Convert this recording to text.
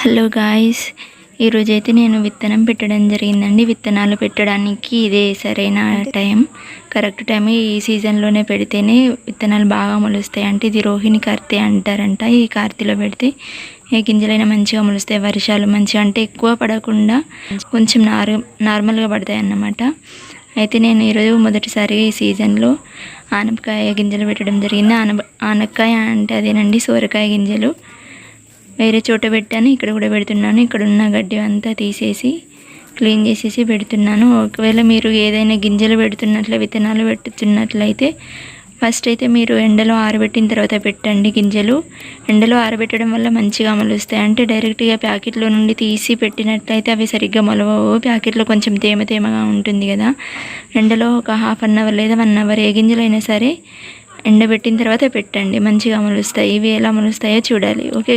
Hello guys ఈరోజైతే నేను విత్తనం పెట్టడం జరిగిందండి. విత్తనాలు పెట్టడానికి ఇదే సరైన టైం కరెక్ట్ టైం ఈ సీజన్లోనే పెడితేనే విత్తనాలు బాగా మొలుస్తాయి. అంటే ఇది రోహిణి కార్తె అంటారంట. ఈ కార్తీలో పెడితే ఏ గింజలైనా మంచిగా మొలుస్తాయి. వర్షాలు మంచిగా అంటే ఎక్కువ పడకుండా కొంచెం నార్ నార్మల్గా పడతాయి అన్నమాట. అయితే నేను ఈరోజు మొదటిసారి ఈ సీజన్లో ఆనపకాయ గింజలు పెట్టడం జరిగింది. ఆన ఆనపకాయ అంటే అదేనండి సోరకాయ గింజలు. వేరే చోట పెట్టాను ఇక్కడ కూడా పెడుతున్నాను. ఇక్కడ ఉన్న గడ్డి అంతా తీసేసి క్లీన్ చేసేసి పెడుతున్నాను. ఒకవేళ మీరు ఏదైనా గింజలు పెడుతున్నట్లే విత్తనాలు పెడుతున్నట్లయితే ఫస్ట్ అయితే మీరు ఎండలో ఆరబెట్టిన తర్వాత పెట్టండి గింజలు. ఎండలో ఆరబెట్టడం వల్ల మంచిగా మొలుస్తాయి. అంటే డైరెక్ట్గా ప్యాకెట్లో నుండి తీసి పెట్టినట్లయితే అవి సరిగ్గా మొలవవు. ప్యాకెట్లో కొంచెం తేమ తేమగా ఉంటుంది కదా. ఎండలో ఒక హాఫ్ అన్ అవర్ లేదా వన్ అవర్ ఏ గింజలైనా సరే ఎండబెట్టిన తర్వాత పెట్టండి. మంచిగా మొలుస్తాయి. ఇవి ఎలా మొలుస్తాయో చూడాలి. ఓకే